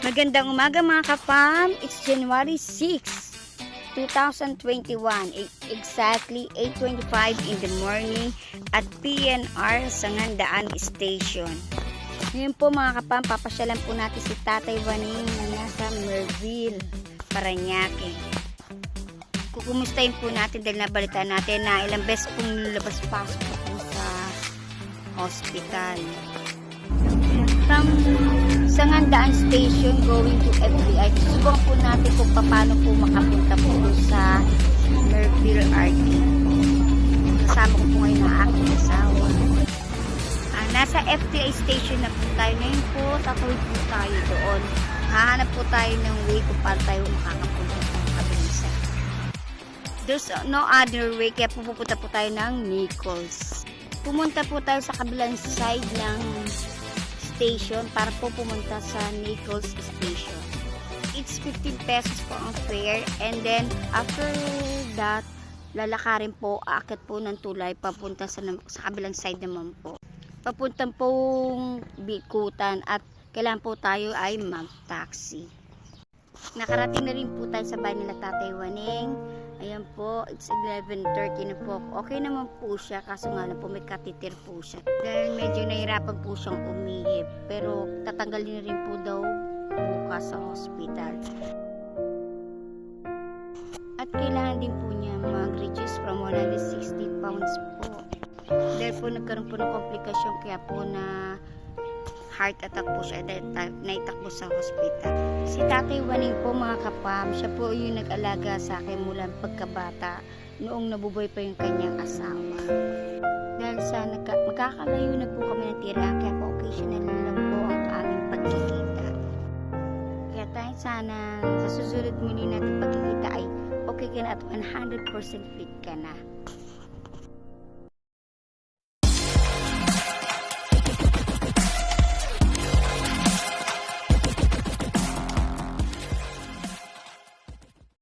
Magandang umaga mga kapam. It's January 6, 2021. E- Exactly 8.25 in the morning at PNR Sangandaan Station. Ngayon po mga kapam, papasyalan po natin si Tatay Waning na nasa Merville, Paranaque. Kukumustahin po natin dahil nabalitaan natin na ilang beses pong lulabas-pasok po sa hospital. From Sangandaan Station going to FBI. Susubukan po natin kung paano po makapunta po sa Merville RT. Kasama ko po ngayon ang aking asawa. Ah, nasa FBI station na po tayo. Ngayon po, tatawid po tayo doon. Hahanap po tayo ng way kung paano tayo makakapunta sa kabilang side. There's no other way, kaya po pupunta po tayo ng Nichols. Pumunta po tayo sa kabilang side ng station para po pumunta sa Nichols Station. It's 15 pesos po ang fare and then after that lalakarin po, aakit po ng tulay papunta sa, sa kabilang side naman po. Papuntang pong Bikutan at kailangan po tayo ay mag-taxi. Nakarating na rin po tayo sa bahay nila Tatay Waning. Ayan po, it's 11.30 na po. Okay naman po siya, kaso nga lang po may katitir po siya. Dahil medyo nahirapan po siyang umihip. Pero tatanggalin rin po daw bukas sa hospital. At kailangan din po niya mag-reduce from 160 pounds po. Dahil po nagkaroon po ng komplikasyon kaya po na heart attack po siya ta- naitakbo sa hospital. Si Tatay Waning po mga kapam, siya po yung nag-alaga sa akin mula pagkabata noong nabuboy pa yung kanyang asawa. Dahil sa nagka- magkakalayo na po kami ng tira, kaya po occasional lang po ang aming pagkikita. Kaya tayo sana sa susunod muli natin pagkikita ay okay ka na at 100% fit ka na.